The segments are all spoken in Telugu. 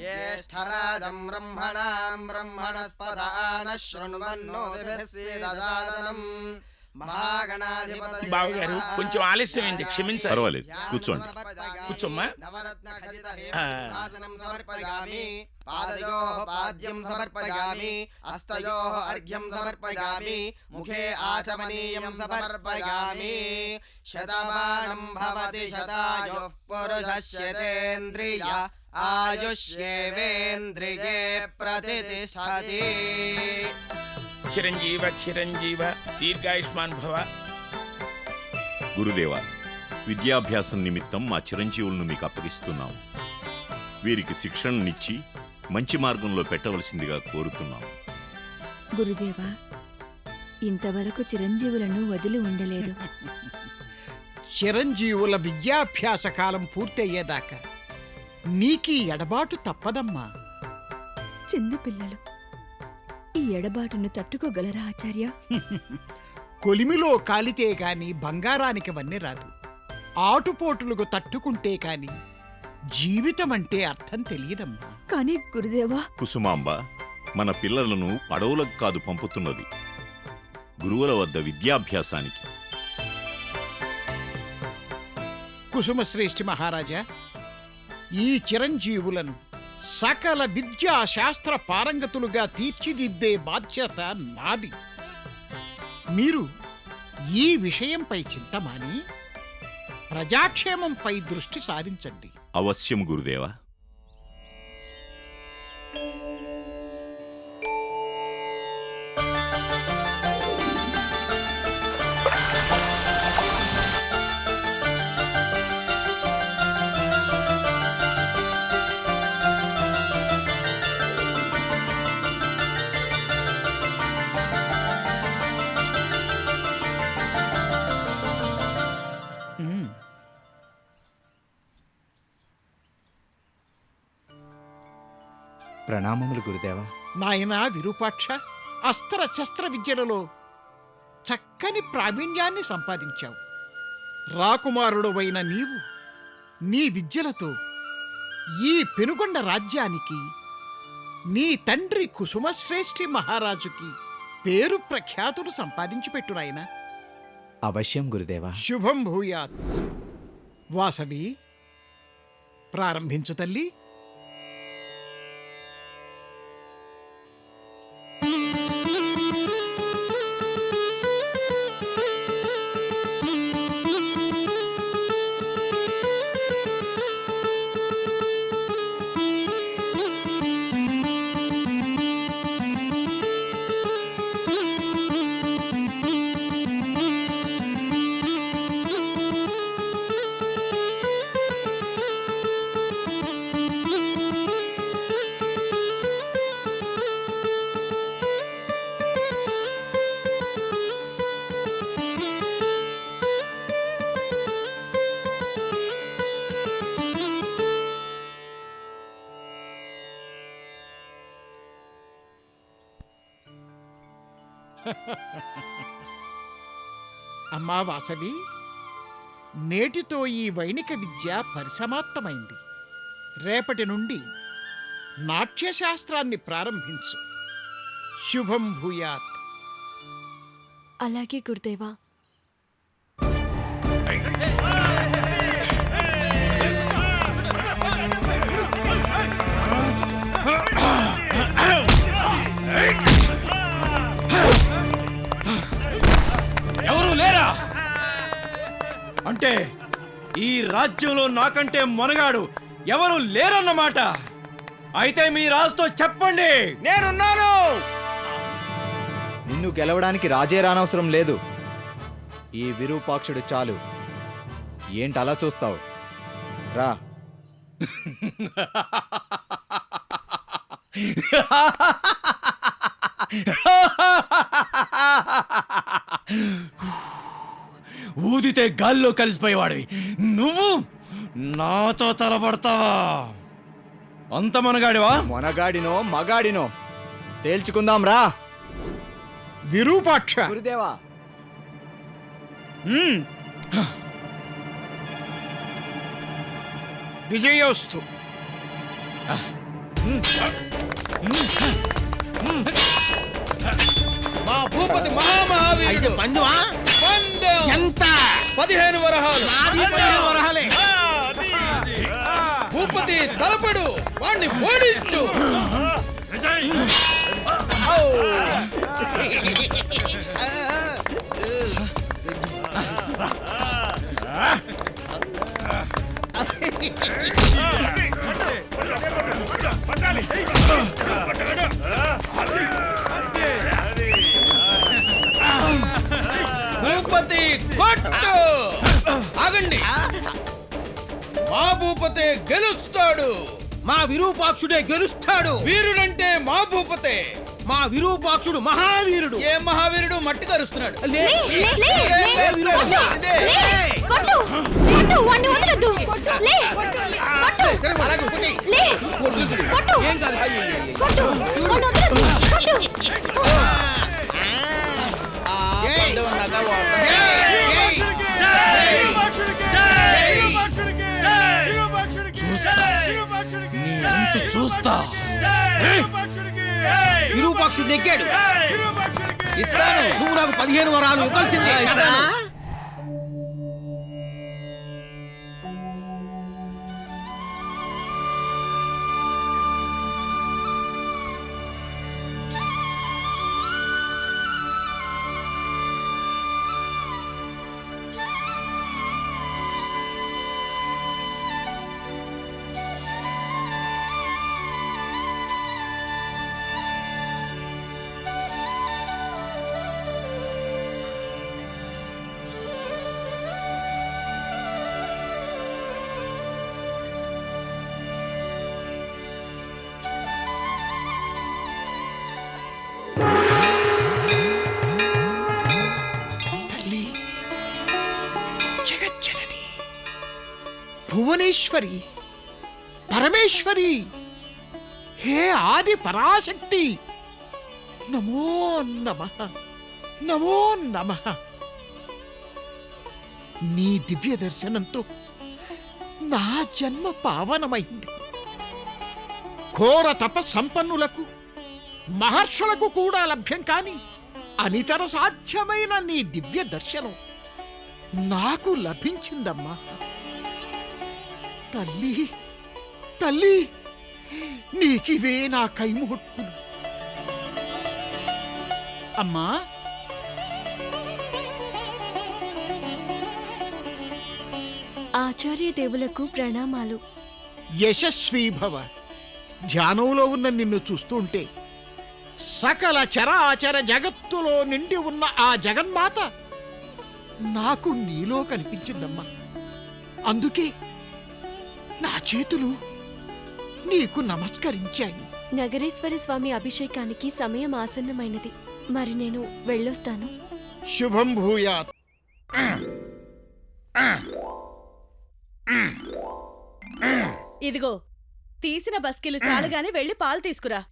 ज्येष्ठराजम् ब्रह्मणाम् ब्रह्मणस्पदानः शृण्वन्नोदिभिस्सीदसादनम् మహాగణాధిపతయే బావగారు నమః. కొంచెం ఆలస్యమైంది క్షమించాలి పర్వాలేదు కూర్చోండి కూర్చోమ్మా. నవరత్న ఖచిత ఆ. సింహాసనం సమర్పయామి పాదయో పాద్యం సమర్పయామి అస్తయో అర్ఘ్యం సమర్పయామి ముఖే ఆచమనీయం సమర్పయామి శతమానం భవతి శతాయుః పురుషస్యతేంద్రియ ఆయుష్యేవేంద్రియే ప్రతిష్టతి చిరంజీవ చిరంజీవ దీర్ఘాయుష్మాన్ భవ గురుదేవ విద్యాభ్యాసం నిమిత్తం మా చిరంజీవులను మీకు అప్పగిస్తున్నాం. వీరికి శిక్షణనిచ్చి మంచి మార్గంలో పెట్టవలసిందిగా కోరుతున్నాం. గురుదేవా ఇంతవరకు చిరంజీవులను వదిలి ఉండలేదు. చిరంజీవుల విద్యాభ్యాస కాలం పూర్తయ్యేదాకా నీకీ ఎడబాటు తప్పదమ్మా. చిన్నపిల్లలు ఈ ఎడబాటును తట్టుకోగలరా ఆచార్య? కొలిమిలో కాలితే కాని బంగారానికి వన్నె రాదు. ఆటుపోటులకు తట్టుకుంటే కాని జీవితం అంటే అర్థం తెలియదమ్మా. కానీ గురుదేవా కుసుమాంబ మన పిల్లలను పడవలకు కాదు పంపుతున్నది. గురువుల వద్ద విద్యాభ్యాసానికి. కుసుమశ్రేష్ఠి మహారాజా ఈ చిరంజీవులను సకల విద్యా శాస్త్ర పారంగతులుగా తీర్చిదిద్దే బాధ్యత నాది. మీరు ఈ విషయంపై చింతమాని ప్రజాక్షేమంపై దృష్టి సారించండి. అవశ్యం గురుదేవ. ప్రణామములు గురుదేవా. నాయనా విరూపాక్ష అస్త్ర శస్త్ర విద్యలలో చక్కని ప్రావీణ్యాన్ని సంపాదించావు. రాకుమారుడవైన నీవు నీ విద్యలతో ఈ పెనుగొండ రాజ్యానికి నీ తండ్రి కుసుమశ్రేష్ఠి మహారాజుకి పేరు ప్రఖ్యాతులు సంపాదించి పెట్టునాయన అవశ్యం గురుదేవా. శుభం భూయాత్. వాసవి ప్రారంభించు తల్లి. అమ్మా వాసవి నేటితో ఈ వైణిక విద్య పరిసమాప్తమైంది. రేపటి నుండి నాట్యశాస్త్రాన్ని ప్రారంభించు. శుభం భూయాత్. అలాగే గురుదేవా. రాజ్యంలో నాకంటే మొనగాడు ఎవరు లేరన్నమాట. అయితే మీ రాజుతో చెప్పండి. నేనున్నాను. నిన్ను గెలవడానికి రాజే రానవసరం లేదు. ఈ విరూపాక్షుడు చాలు. ఏంటి అలా చూస్తావు? రా. ఊదితే గాల్లో కలిసిపోయేవాడివి. నువ్వు నాతో తలపడతావా? అంత మనగాడివా? మొనగాడినో మగాడినో. తేల్చుకుందాం రా. విరూపాక్ష. గురుదేవా. మ్మ్. విజయోస్తు. మా భూపతి మహామహావీరుడు. పందువా పందెం. ఎంత? పదిహేను వరహాలు. పదిహేను వరహాలే. భూపతి తలపడు వాణ్ణి ఓడించు. ఆగండి. మా భూపతే గెలుస్తాడు. మా విరూపాక్షుడే గెలుస్తాడు. వీరుడంటే మా భూపతే. మా విరూపాక్షుడు మహావీరుడు. ఏ మహావీరుడు మట్టి కరుస్తున్నాడు. లే, లే, అంతు చూస్తా. విరూపాక్షుడు నెగ్గాడు. ఇస్తాను. నువ్వు నాకు పదిహేను వరాలు ఇవ్వాల్సిందే. ఇస్తాను. భువనేశ్వరి పరమేశ్వరి హే ఆది పరాశక్తి. నమో నమ నమో నమ. నీ దివ్య దర్శనంతో నా జన్మ పావనమైంది. ఘోర తప సంపన్నులకు మహర్షులకు కూడా లభ్యం కాని అనితర సాధ్యమైన నీ దివ్య దర్శనం నాకు లభించిందమ్మా. తల్లి తల్లి నీకివే నా కైముహొట్టులు అమ్మా! ఆచార్య దేవులకు ప్రణామాలు. యశస్వీ భవ. ధ్యానంలో ఉన్న నిన్ను చూస్తుంటే సకల చరాచర జగత్తులో నిండి ఉన్న ఆ జగన్మాత నాకు నీలో కనిపించిందమ్మా. అందుకే నా చేతులు నీకు నమస్కరించాయి. నగరేశ్వర స్వామి అభిషేకానికి సమయం ఆసన్నమైనది. మరి నేను వెళ్ళొస్తాను. శుభం భూయాత్. ఇదిగో తీసిన బస్కిలు చాలుగానే వెళ్ళి పాలు తీసుకురా.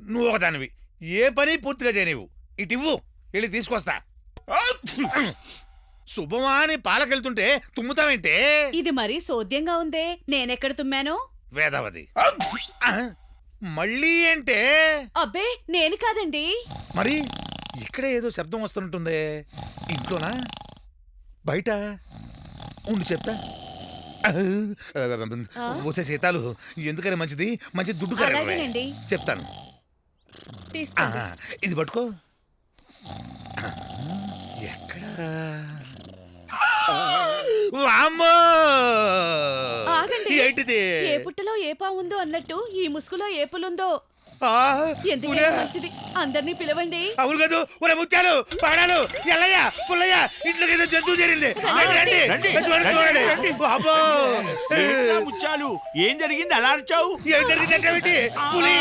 నువ్వు ఒకదానివి. ఏ పని పూర్తిగా చేయనివు ఇటివ్వు వెళ్ళి తీసుకొస్తా. శుభమా అని పాలకెళ్తుంటే తుమ్ముతావేంటే? ఇది మరీ సోద్యంగా ఉందే. నేనెక్కడ తుమ్మాను? వేదవది మళ్ళీ ఏంటే? అబ్బే నేను కాదండి. మరి ఇక్కడే ఏదో శబ్దం వస్తుంటుందే ఇంట్లోనా? బయట? ఉండి చెప్తా. వచ్చే సీతాలు ఎందుకని మంచిది? మంచి దుడ్డు. అలాగేనండి. చెప్తాను. తీసుకోండి. ఆహా, ఇది పట్టుకో. ఎక్కడా! ఆగండి. ఏంటిది? ఏ పుట్టలో ఏ పావుందో అన్నట్టు ఈ ముసుగులో ఏ పులుందో. పులే. మంచిది. అందరినీ పిలవండి. అవును కాదు. ఒరే ముత్యాలు పాడాలు ఎల్లయ్య పుల్లయ్య ఇంట్లోకి ఏదో జంతువు. వామ్మో! ముచ్చాలు ఏం జరిగింది? అలా అరిచావు? ఏం జరిగిందంటే? పులి.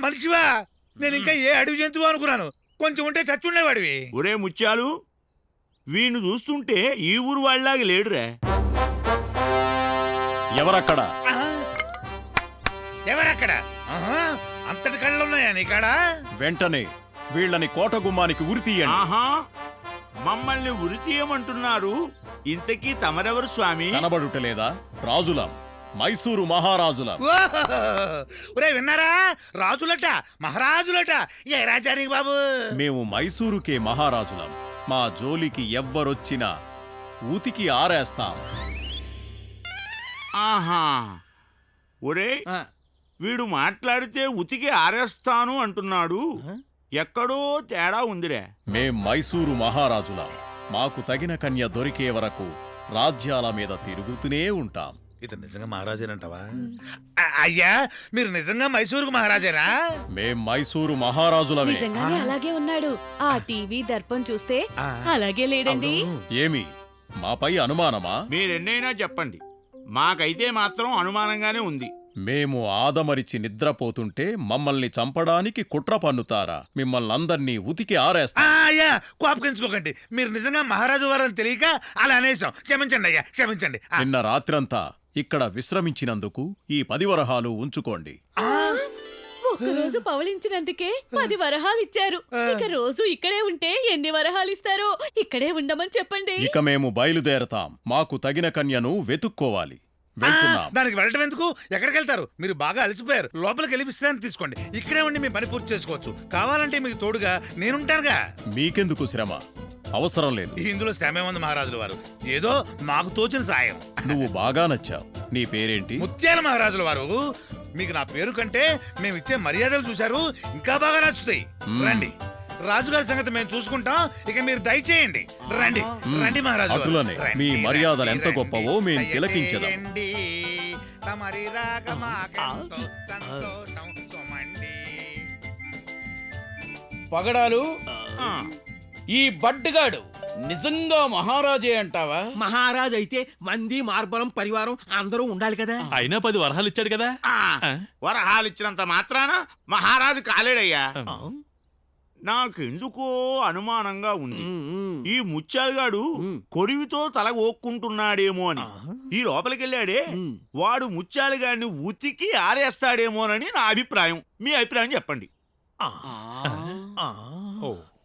మనిషివా? నేను ఇంకా ఏ అడవి జంతువు అనుకున్నాను. కొంచెం ఉంటే చచ్చుండేవాడివి. ఒరే ముత్యాలు వీణ్ణి చూస్తుంటే ఈ ఊరు వాళ్ళలాగా లేడురా. ఎవరక్కడ? ఎవరక్కడ? ఆహా, అంతటి కళ్ళు ఉన్నాయా నీ కాడ వెంటనే వీళ్ళని కోట గుమ్మానికి ఉరి తీయండి. ఆహా. మమ్మల్ని ఉరి తీయమంటున్నారు. ఇంతకీ తమరెవరు స్వామి? కనబడుటలేదా? రాజులం. మైసూరు మహారాజులం. ఒరే విన్నారా? రాజులట మహారాజులట. ఏ రాజానికి బాబు? మేము మైసూరుకే మహారాజులం. మా జోలికి ఎవ్వరొచ్చినా ఊతికి ఆరేస్తాం. ఆహా. ఒరే వీడు మాట్లాడితే ఉతికి ఆరేస్తాను అంటున్నాడు. ఎక్కడో తేడా ఉందిరే. మేం మైసూరు మహారాజులం. మాకు తగిన కన్య దొరికే వరకు రాజ్యాల మీద తిరుగుతూనే ఉంటాం. ఇతను నిజంగా మహారాజేనంటావా? అయ్యా మీరు నిజంగా మైసూరుకు మహారాజేనా మేం మైసూరు మహారాజులమే. నిజంగానే అలాగే ఉన్నాడు. ఆ టీవీ దర్పం చూస్తే అలాగే లేడండి. ఏమి? మాపై అనుమానమా? మీరెన్నైనా చెప్పండి. మాకైతే మాత్రం అనుమానంగానే ఉంది. మేము ఆదమరిచి నిద్రపోతుంటే మమ్మల్ని చంపడానికి కుట్ర పన్నుతారా? మిమ్మల్ని అందర్నీ ఉతికి ఆ, ఆరేస్తా అయ్యా కోపగించుకోకండి. మీరు నిజంగా మహారాజు వారని తెలియక అలా అనేసాం క్షమించండి అయ్యా క్షమించండి. ఆ, నిన్న రాత్రంతా ఇక్కడ విశ్రమించినందుకు ఈ పది వరహాలు ఉంచుకోండి. ఒక్కరోజు పవళించినందుకే పది వరహాలు ఇచ్చారు. ఇక రోజు ఇక్కడే ఉంటే ఎన్ని వరహాలు ఇస్తారో ఇక్కడే ఉండమని చెప్పండి. ఇక మేము బయలుదేరతాం. మాకు తగిన కన్యను వెతుక్కోవాలి. వెళ్తున్నాం. దానికి వెళ్ళటం ఎందుకు? ఎక్కడికి వెళ్తారు? మీరు బాగా అలసిపోయారు. లోపలికి వెళ్ళి విశ్రాంతి తీసుకోండి. ఇక్కడే ఉండి మీ పని పూర్తి చేసుకోవచ్చు. కావాలంటే మీకు తోడుగా నేనుంటానుగా. మీకెందుకు శ్రమ? అవసరం లేదు. ఇందులో శ్రమే ఉంది మహారాజుల వారు. ఏదో మాకు తోచిన సాయం. నువ్వు బాగా నచ్చావు. నీ పేరేంటి? ముత్యాల మహారాజుల వారు. మీకు నా పేరు కంటే మేము ఇచ్చే మర్యాదలు చూశారు. ఇంకా బాగా నచ్చుతాయి. రండి. రాజుగారి సంగతి మేము చూసుకుంటాం. ఇక మీరు దయచేయండి. రండి. రండి మహారాజు. అటులనే. మీ మర్యాదలు ఎంత గొప్పవో మేం దయచేయండి. తిలకించెదం. తమరి రాగమాకెంతో సంతోషం సుమండి. పగడాలు? ఈ బడ్డగాడు నిజంగా మహారాజే అంటావా? మహారాజ్ అయితే మంది మార్బలం పరివారం అందరూ ఉండాలి కదా. అయినా పది వరహాలు ఇచ్చాడు కదా? వరహాలిచ్చినంత మాత్రాన మహారాజు కాలేడయ్యా. నాకెందుకో అనుమానంగా ఉంది. ఈ ముత్యాలుగాడు కొరివితో తల ఓక్కుంటున్నాడేమో అని. ఈ లోపలికెళ్ళాడే వాడు ముత్యాలుగాడిని ఉతికి ఆరేస్తాడేమోనని నా అభిప్రాయం. మీ అభిప్రాయం చెప్పండి.